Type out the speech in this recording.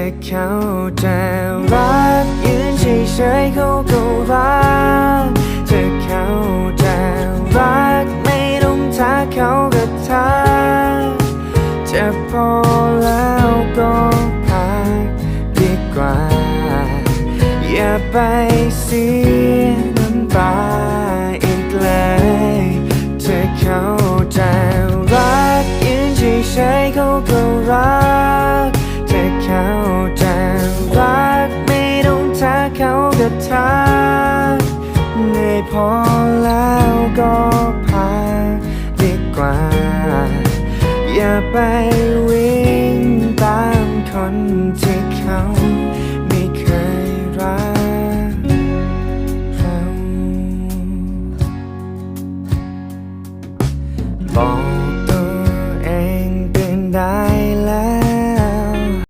อเขาจะรักยืนเฉยๆเขาก็รักเธอเขาจะรักไม่ต้องทักเขาก็ทักจะพอแล้วก็พักดีกว่า อย่าไปเสียน้ำตาอีกเลยเธอเขาจะรักยืนเฉยๆเขาก็รัก กเขาก็ทักเหนื่อยพอแล้วก็พักดีกว่า อย่าไปเว่